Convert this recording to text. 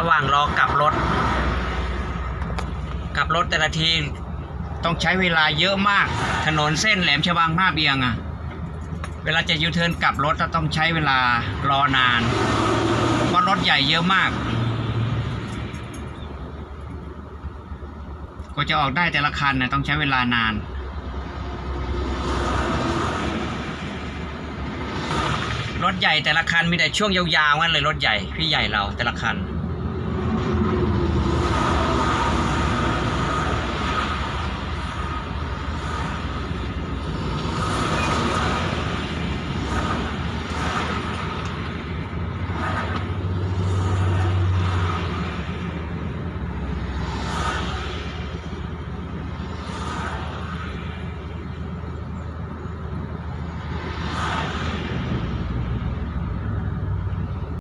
ระหว่างรอกลับรถ กลับรถแต่ละทีต้องใช้เวลาเยอะมาก ถนนเส้นแหลมฉบังมาเบียงอะเวลาจะยูเทิร์นกลับรถก็ต้องใช้เวลารอนานเพราะรถใหญ่เยอะมาก ก็จะออกได้แต่ละคันนะต้องใช้เวลานานรถใหญ่แต่ละคันมีแต่ช่วงยาวๆงั้นเลยรถใหญ่พี่ใหญ่เราแต่ละคัน